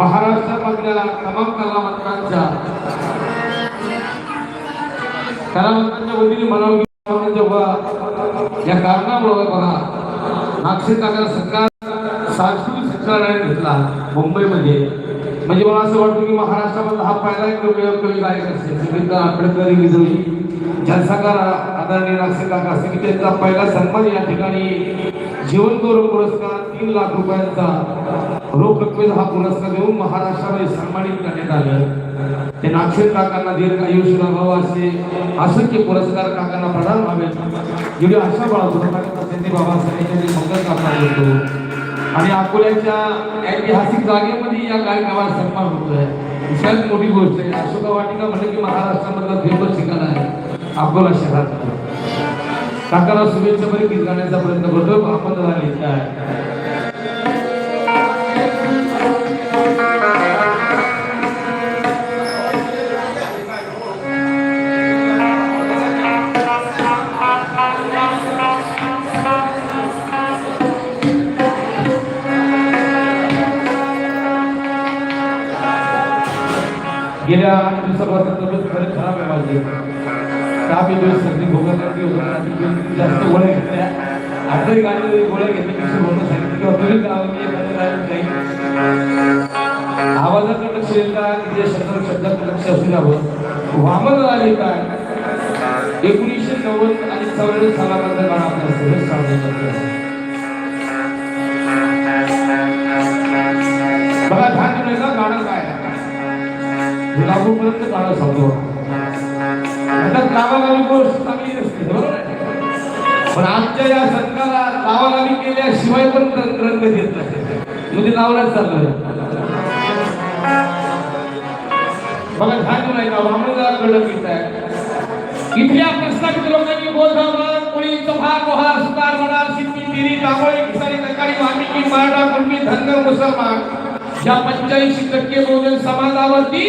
महाराष्ट्रामधल्या तमाम कलावंतांच्या कलावंतांच्या वतीने म्हणावं जेव्हा या कारणामुळे बघा नागसिक काका सरकार सांस्कृतिक संचालनालय घेतला मुंबईमध्ये. म्हणजे मला असं वाटतं की महाराष्ट्रामधला हा पहिला एक लोकप्रिय कवी गायक असेल सुमित्रा आंबेडकर विजयी जनसाकार आदरणीय नागसिक काका की त्यांचा पहिला सन्मान या ठिकाणी जीवन गौरव पुरस्कार तीन लाख रुपयांचा रोख रकमेचा हा पुरस्कार देऊन महाराष्ट्रामध्ये सन्मानित करण्यात आलं. ते नाक्षर काकांना दीर्घ आयुष्य लाभावं असे असंख्य पुरस्कार काकांना प्रदान व्हावेत एवढी आशा बाळगतो त्यांनी बाबासाहेबांनी मंगल काका होतो आणि अकोल्याच्या ऐतिहासिक जागेमध्ये या कार्यक्रमाला सन्मान होतोय. विशाल मोठी गोष्ट आहे. अशोका वाटिका म्हणजे की महाराष्ट्रामधला फेमस ठिकाण आहे अकोला शहरात. काकाला शुभेच्छा बरी गीत गाण्याचा प्रयत्न करतो. आपण झाले आहे गेल्या आठ दिवसापासून तब्येत खराब आहे माझी. ताप येतोय सर्दी खोकला सर्दी जास्त गोळ्या घेतल्या. आठही गाडी गोळ्या घेतल्या की सांगितलं किंवा तुम्ही करावं की लक्ष येईल का? की जे शब्दाचं लक्ष असू द्यावं वामन आले का? एकोणीसशे नव्वद आणि चौऱ्याण्णव सालापर्यंत गाणं आपल्याला सहज सांगण्यात बघा ध्यान दिलं का गाणं काय? आहे? लागूपर्यंत काढा सांगतो आता लावालावी गोष्ट चांगली नसते बरोबर? पण आमच्या या संताला लावालावी केल्याशिवाय पण रंग देत नाही. म्हणजे लावलाच चाललं. बघा ध्यान नाही का? वामनला कळलं की काय इथल्या प्रस्तावित लोकांनी बोधावर कोळी चव्हा लोहार सुतार वडार सिद्धी तिरी दाभोळी खिसारी तकारी वामिकी मराठा कुणबी धनगर मुसलमान या पंच्याऐंशी टक्के बहुजन समाजावरती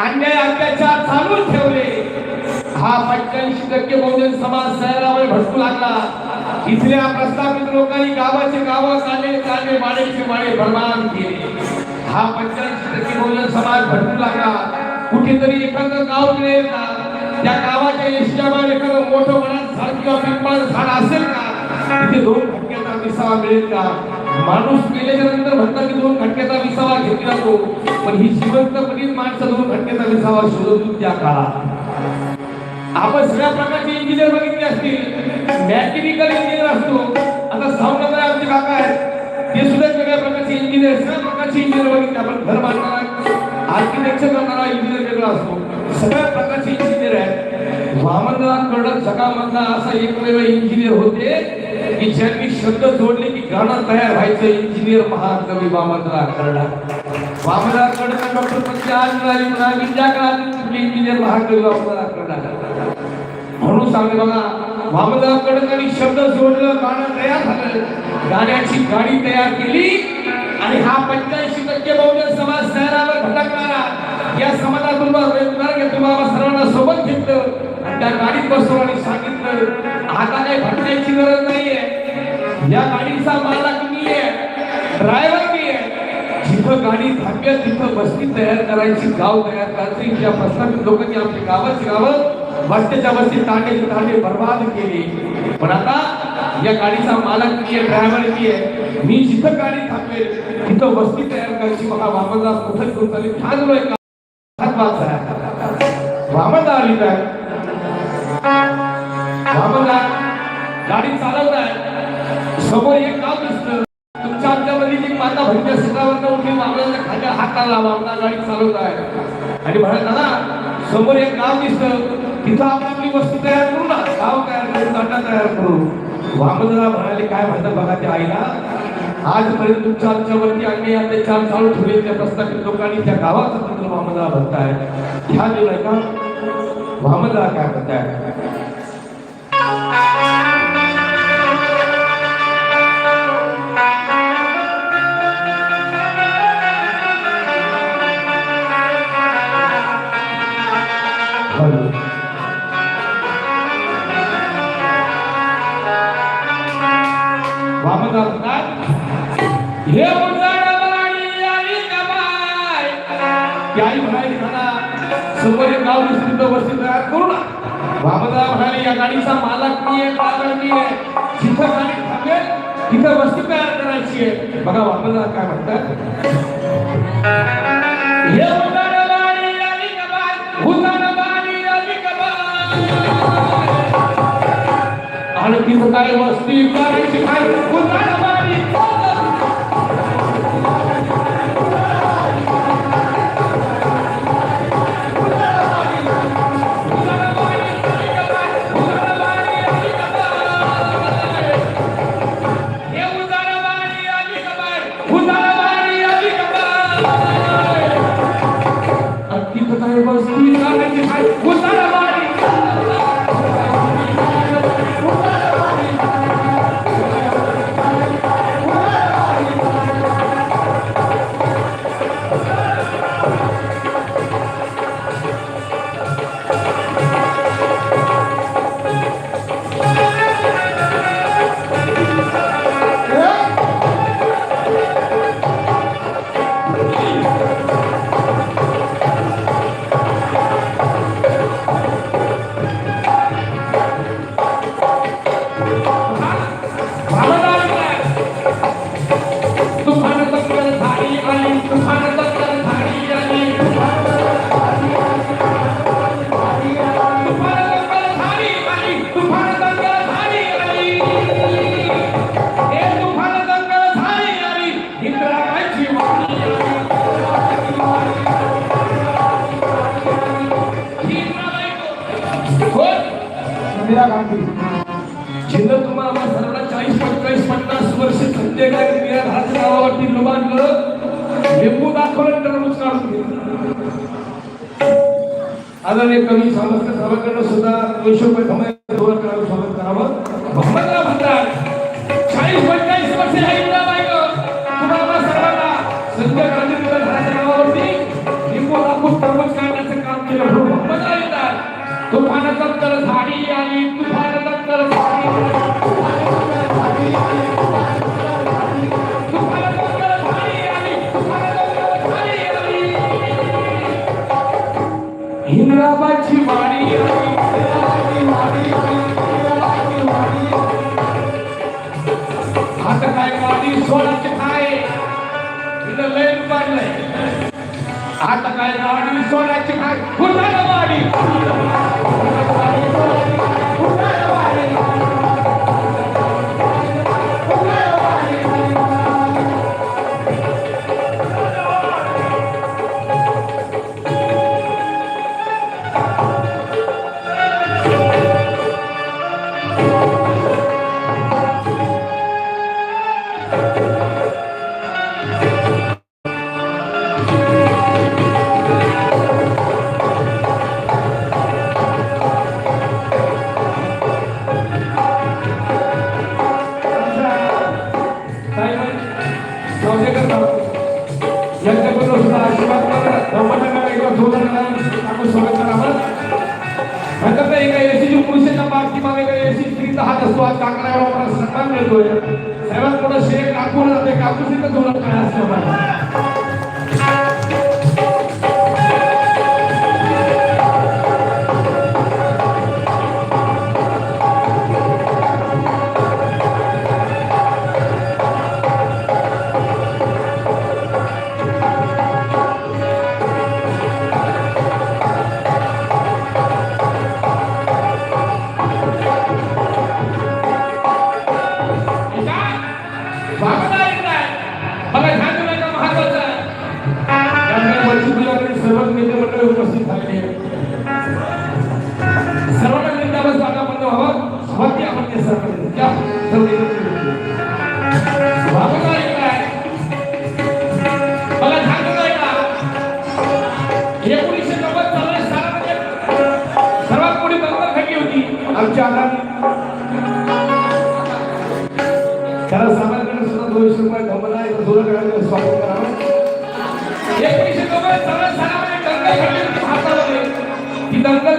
अन्याय अत्याचार चालू ठेवले. हा पंच्याऐंशी टक्के बहुजन समाज शहरामध्ये भटकू लागला. इथल्या प्रस्थापित लोकांनी गावाचे गाव काले काले माडेचे माडे बर्बाद केले. हा पंच्याऐंशी टक्के बहुजन समाज भटकू लागला. कुठेतरी एखादं गाव मिळेल का त्या गावाच्या यशावर एखादं मोठं वनात झाड किंवा पिंपळ झाड असेल का? तिथे दोन खटक्याचा विसावा मिळेल का? माणूस गेल्याच्यानंतर म्हणतात की दोन खटक्याचा विसावा घेतला जातो पण ही जिवंतपणीच माणसं दोन खटक्याचा विसावा शोधत त्या काळात. आपण सगळ्या प्रकारचे इंजिनियर बघितले असतील. मॅकॅनिकल इंजिनियर असतो. आता सावनगर आमचे काका आहेत. ते सुद्धा सगळ्या प्रकारचे इंजिनियर सगळ्या प्रकारचे इंजिनियर बघितले. आपण घर बांधणारा आर्किटेक्चर करणारा इंजिनियर वेगळा असतो. सगळ्या प्रकारचे इंजिनियर आहेत. वामनदास कडक सकाळमधला असा एकमेव इंजिनियर होते की ज्यांनी शब्द जोडले की गाणं तयार व्हायचं. इंजिनियर महाकवी वामनराव कडक. वामनराव कडक डॉक्टर पंचायत मिळाली म्हणाली त्या काळात इंजिनियर महाकवी वामनराव कडक. म्हणून सांगते बघा वामनराव कडकांनी शब्द जोडलं गाणं तयार झालं. गाण्याची गाडी तयार केली आणि हा पंच्याऐंशी टक्के बहुजन समाज शहरावर भटकणारा या समाजातून रोजगार घेतो बाबा सर्वांना सोबत घेतलं आणि त्या गाडीत बसवलं आणि सांगितलं आता काही भटण्याची गरज नाहीये. या गाडीचा मालक मी आहे ड्रायव्हर मी आहे जिथं गाडी थांबेल तिथं बस्ती तयार करायची गाव तयार करायची. ज्या प्रस्तावित लोकांनी आपली गावाची गावं वस्तीच्या वस्ती तांडे तांडे बर्बाद केली. पण आता या गाडीचा मालक मी आहे ड्रायव्हर मी आहे मी जिथं गाडी थांबेल तिथं वस्ती तयार करायची मला वामनदास कुठं करून चालेल. ठाणलोय का महत्वाचं आहे वामनदा आली काय वामनदा गाडी चालवत आहे. समोर एक गाव दिसतं. तुमच्या आमच्यामध्ये जी माता भक्ती सीटावर उठली वामनाच्या खाल्या हाताला वामना गाडी चालवत आहे. आणि म्हणत दादा समोर एक गाव दिसतं. तिथं आपण आपली वस्तू तयार करू ना गाव तयार करू ताटा तयार करू. वामनला म्हणाले काय म्हणतात बघा त्या आईला? आजपर्यंत तुमच्या आमच्यावरती अन्याय अत्याचार चालू ठेवले त्या प्रस्तावित लोकांनी त्या गावाचा तिथं वामनला म्हणताय ह्या दिलाय का? वामनला काय म्हणताय काही म्हणाली म्हणा सर्व गाव विस्तृत वर्षी तयार करू ना बाबादा म्हणाले या गाडीचा मालक मी आहे पालन मी आहे जिथं गाडी थांबेल तिथं वस्ती तयार करायची आहे. बघा बाबादा काय म्हणतात. आणि तिथं काय वस्ती करायची काय इंदिरा गांधी. जिनं तुम्हाला सर्वांना चाळीस पंचेचाळीस पन्नास वर्ष संध्याकाळी इंदिरा गांधी नावावरती लोकांना लिंबू दाखवलं टरबूज काढून घेतलं आदरणीय कवी सावरकर सावरकरनं सुद्धा दोनशे रुपये कमाई हिंगराबाची वाणी आता काय वाणी सोन्याची काय तिथं लय पाडलंय आता काय वाणी स्वराज काय कुठं वाणी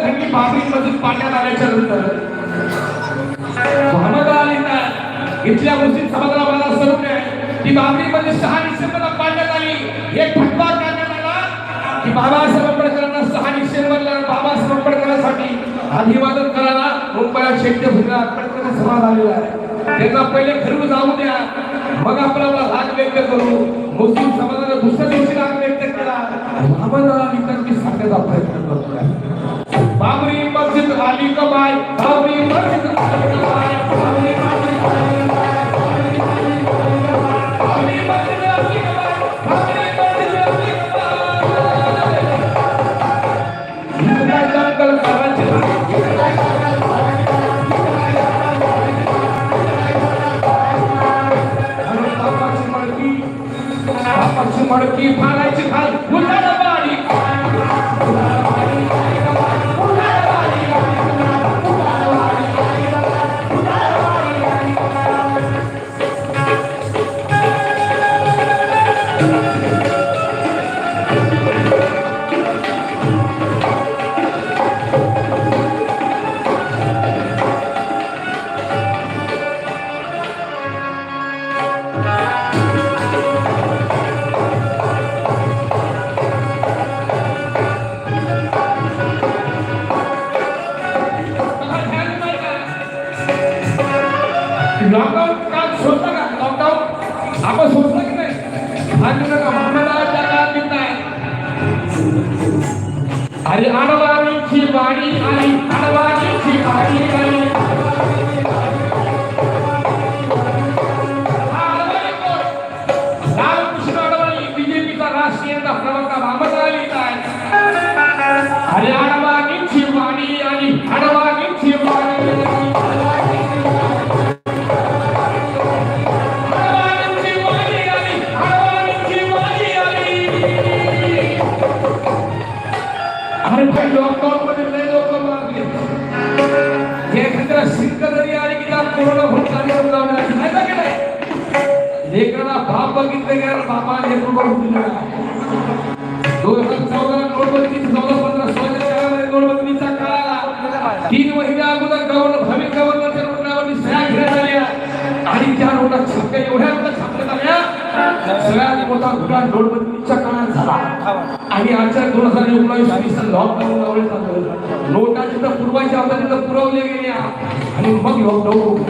थंडी बाबरीमधून पाण्यात आल्याच्यानंतर. इथल्या गोष्टी समजला मला स्वरूप आहे की बाबरीमध्ये सहा डिसेंबरला पाडण्यात आली. हे फटवा करण्यात आला की बाबासाहेब आंबेडकरांना सहा डिसेंबरला बाबासाहेब आंबेडकरांसाठी अभिवादन करायला मुंबईला शेट्यभूमीला आंबेडकर समाज आलेला आहे. त्यांना पहिले फिरून जाऊ द्या. मग आपण आपला राग व्यक्त करू. मुस्लिम समाजाला दुसऱ्या दिवशी राग व्यक्त केला. मोहम्मद अली तर सांगण्याचा प्रयत्न करतोय. बाबरी मस्जिद आली कमाय बाबरी मस्जिद आली कमाय बाबरी मस्जिद आली मडकी फारायची लॉकडाऊन काल सोडलं का? लॉकडाऊन आपण सोडलं की नाही? आणि आम्हाला त्याला देत नाही अरे अडवाणीची वाणी आणि अडवाणीची वाणी आणि भाई लय लोक एखाद्या जरी आली की त्या कोरोना होऊन कार्यक्रम नाही? लेकराला बाप बघितलं बघून दिलं दोन हजार चौदा नोटबंदी चौदा पंधरा नोटबंदीचा काळ आला. तीन महिन्या अगोदर गव्हर्नर भावी गव्हर्नरच्या नोटावरती सह्या घेण्यात आल्या. आणि त्या नोटा छापल्या एवढ्या नोटा छापण्यात आल्या सगळ्यात मोठा नोटबंदीच्या काळात झाला. आणि आजच्या दोन हजार एकोणावीस वीस लॉकडाऊन लावण्यात आलं नोटा जिथं पुरवायच्या होत्या तिथं पुरवल्या गेल्या आणि मग लॉकडाऊन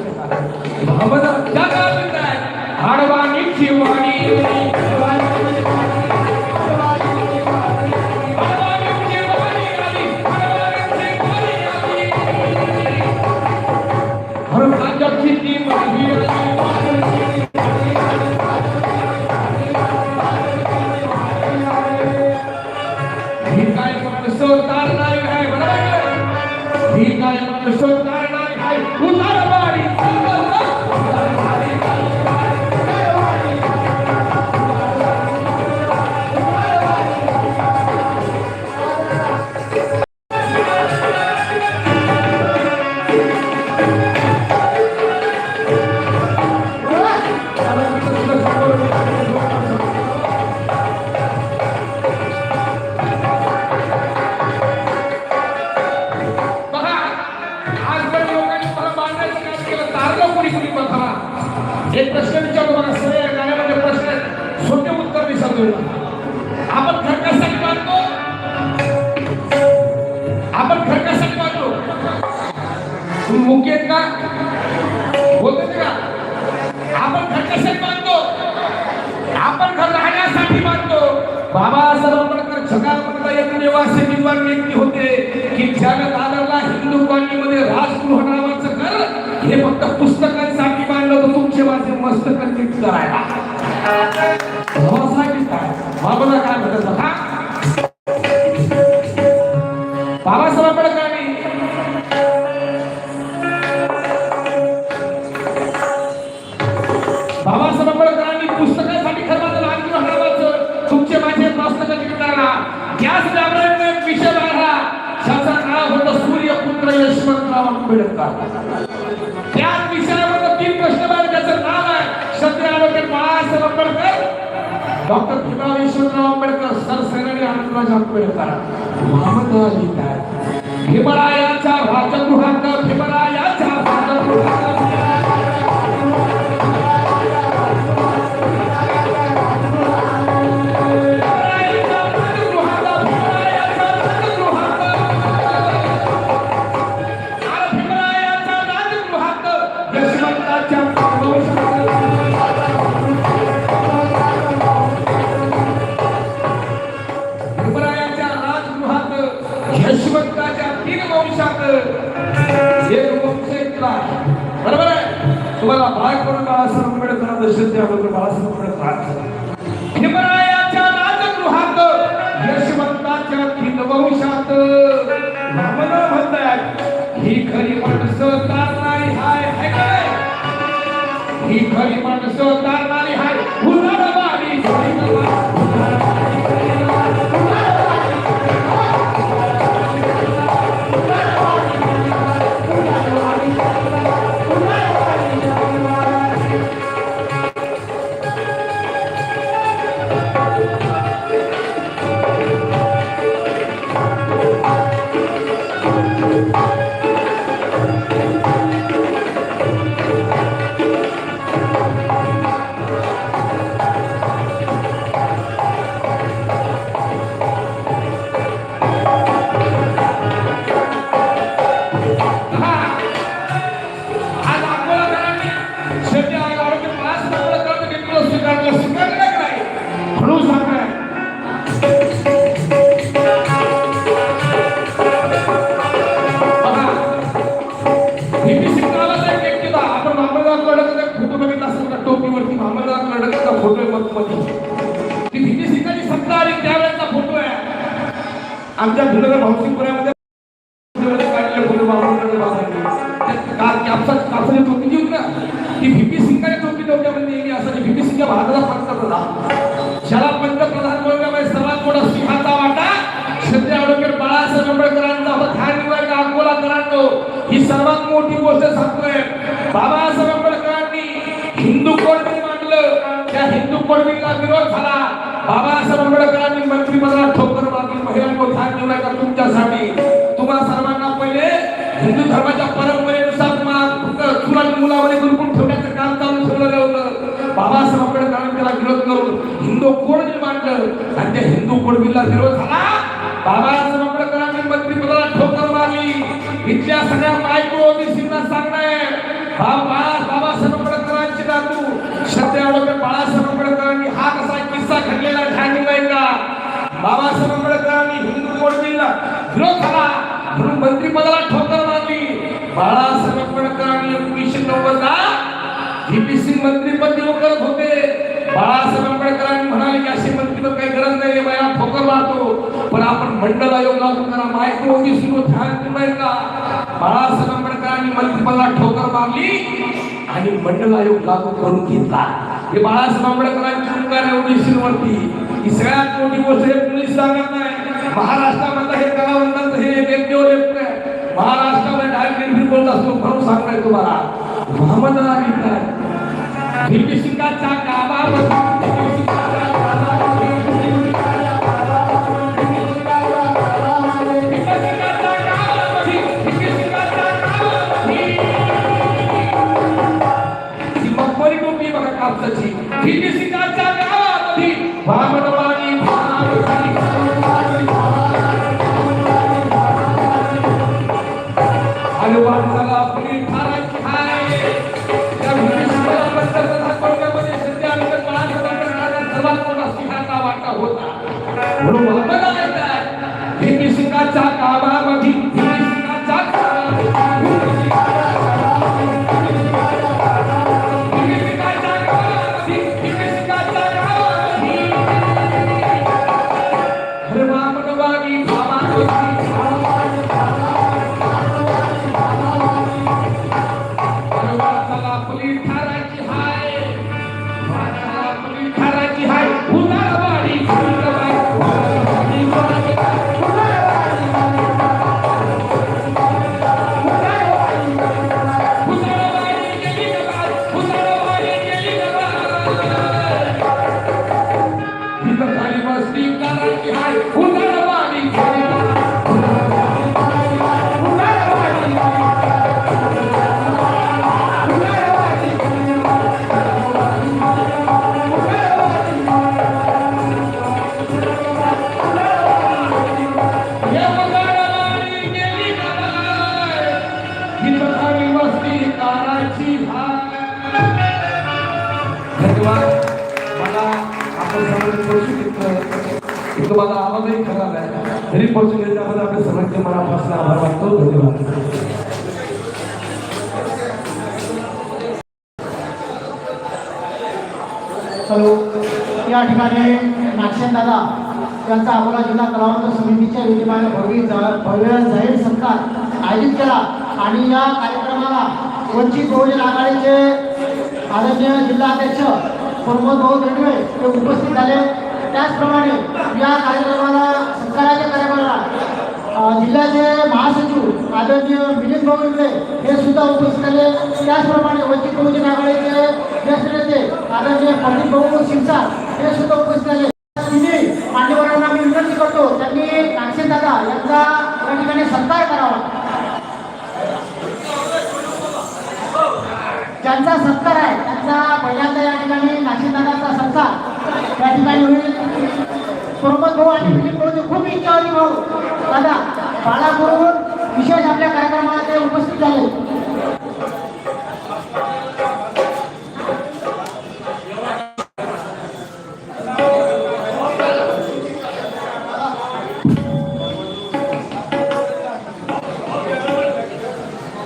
भावना त्या काळात काय एक प्रश्न विचारतो बघा सगळ्या गाण्यामध्ये प्रश्न आहेत. छोटे उत्तर विचारतो आपण घर मानतो. आपण घर कशासाठी बांधतो तुम्ही मुख्य आहेत का? बोलते का? आपण घर मानतो. आपण घर राहण्यासाठी बांधतो बाबासाहेब आंबेडकर जगामध्ये एक असे विद्वान व्यक्ती होते की ज्याने दादरला हिंदू कॉलनीमध्ये राजगृह नावाचं घर हे फक्त पुस्तक हो, बांधलं होतं तुमचे माझे मस्तक नीट करायला भावासाठी काय? बाबाला काय म्हणतात हा? बाबासाहेब आंबेडकरांनी बाबासाहेब आंबेडकरांनी पुस्तकासाठी लहान किंवा नावाचं तुमचे माझे पुस्तक लिहिताना त्याच व्यावरण विषय काढला ज्याचा नाव होतं सूर्यपुत्र यशवंतराव आंबेडकर. डॉक्टर भीमराव यशवंतराव आंबेडकर सरसेनानी आनंदराज आंबेडकर मोहम्मद लिहितात काय भीमरायाच्या भीमराया आमच्या धुळेकर भावसिंगपुऱ्यामध्ये काढलेले धर्माच्या परंपरेनुसार तुम्हाला मुलामध्ये गुरुकुल ठेवण्याचं काम चालू ठेवलेलं होतं. बाबासाहेब कारण त्याला विरोध करून हिंदू कोड मांडलं आणि त्या हिंदू कोड बिलला विरोध झाला? बाबासाहेब आंबेडकरांनी मंत्रिमंडळात ठोकर मारली. इथल्या सगळ्या मायक्रो ओबीसींना सांगणे बाबा बाबासाहेब आंबेडकरांचे नातू सध्या डॉक्टर बाळासाहेब हा कसा किस्सा घडलेला ध्यान का बाबासाहेब हिंदू कोड बिलला विरोध झाला? म्हणून मंत्रिपदाला ठोकर बाळासाहेब आंबेडकरांनी एकोणीसशे नव्वदला व्हीपीसी मंत्रीपद देऊ करत होते. बाळासाहेब आंबेडकरांनी म्हणाले की अशी मंत्रीपद काही गरज नाही आहे बाया फोकर मारतो पण आपण मंडळ आयोग लागू करा. मायक्रो सुरू ध्यान देऊ का बाळासाहेब आंबेडकरांनी मंत्रिपदाला ठोकर मारली आणि मंडळ आयोग लागू करून घेतला. हे बाळासाहेब आंबेडकरांची उपकार आहे ओबीसीवरती ही सगळ्यात मोठी गोष्ट हे पोलीस सांगत नाही. महाराष्ट्रामध्ये हे कलावंतांचं हे व्यक्तीवर महाराष्ट्रामध्ये डायरेक्ट बोलत असतो म्हणून सांगणार तुम्हाला. मोहम्मद अली काय भीती आणि वाटचाला आपली ठाराची आहे त्या भीतीसिंगाला पंतप्रधान या ठिकाणी नागसेन दादा यांचा अकोला जिल्हा कलावंत समितीच्या विधिमान्य भव्य भव्य जाहीर सत्कार आयोजित केला. आणि या कार्यक्रमाला वंचित बहुजन आघाडीचे आदरणीय जिल्हाध्यक्ष प्रमोद भाऊ दंडवे हे उपस्थित झाले. त्याचप्रमाणे या कार्यक्रमाला सत्काराच्या कार्यक्रमाला जिल्ह्याचे महासचिव आदरणीय मिलिंद भाऊ इंगळे हे सुद्धा उपस्थित झाले. त्याचप्रमाणे वंचित बहुजन आघाडीचे ज्येष्ठ नेते आदरणीय पंडित भाऊ शिरसाट हे सुद्धा उपस्थित झाले. तिन्ही मान्यवरांना मी विनंती करतो त्यांनी नागसेन दादा यांचा या ठिकाणी सत्कार करावा. ज्यांचा सत्कार आहे त्यांचा पहिल्यांदा या ठिकाणी नाशिक दादाचा सत्कार या ठिकाणी होईल. प्रमोद भाऊ आणि मिलिंद खूप इच्छा होती भाऊ. दादा बाळा विशेष आपल्या कार्यक्रमाला ते उपस्थित झाले.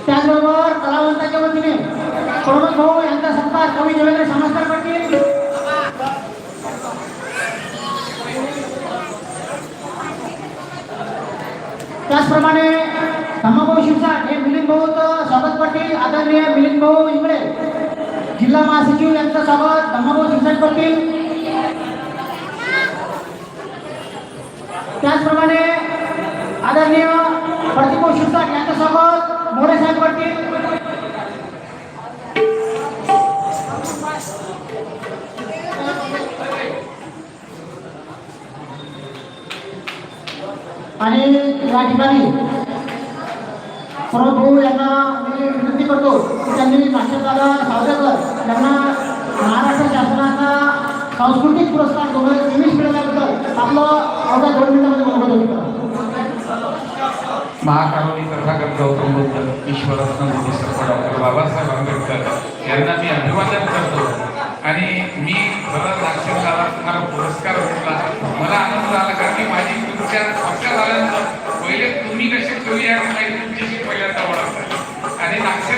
त्याचबरोबर कलावंताच्या वतीने प्रमोद भाऊ यांचा सत्कार कवी देवेंद्र त्याचप्रमाणे धम्माभाऊ शिवसाट हे मिलिंद भाऊ स्वागत आदरणीय मिलिंद भाऊ इंगळे जिल्हा महासचिव यांचं स्वागत धम्माभाऊ शिवसाट करतील त्याचप्रमाणे आदरणीय प्रतिभाऊ शिवसाट यांचं स्वागत मोरे साहेब आणि या ठिकाणी प्रभू यांना मी विनंती करतो की त्यांनी नाट्यकला सावदेकर यांना महाराष्ट्र शासनाचा सांस्कृतिक पुरस्कार दोन हजार तेवीस मिळवल्याबद्दल आपलं अवघ्या दोन मिनिटामध्ये मनोगत व्यक्त करा महाकारुणी गौतम बुद्ध ईश्वरत्न सर्व डॉक्टर बाबासाहेब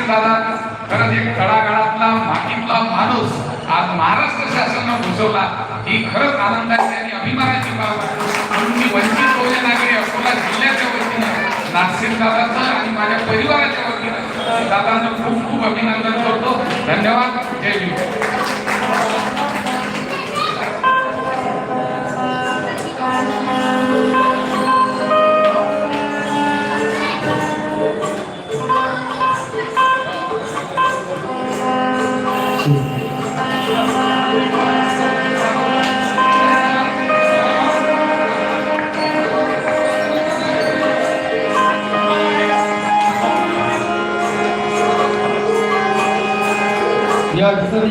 दादा खरंच एक तळागाळातला मातीतला माणूस आज महाराष्ट्र शासनानं घुसवला ही खरंच आनंदाची आणि अभिमानाची बाब आहे. म्हणून मी वंचित बहुजन नागरी अकोला जिल्ह्याच्या वतीनं नागसिंग दादाचं आणि माझ्या परिवाराच्या वतीनं दादांचं खूप खूप अभिनंदन करतो. धन्यवाद. जय भीम. या ठिकाणी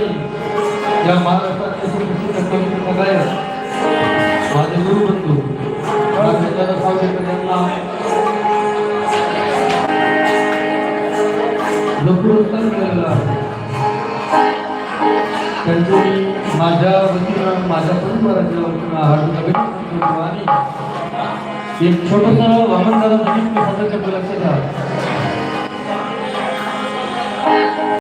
या महाराष्ट्राचे सुप्रसिद्ध एक छोटस वामन दादा सादर करतो. लक्षात घ्या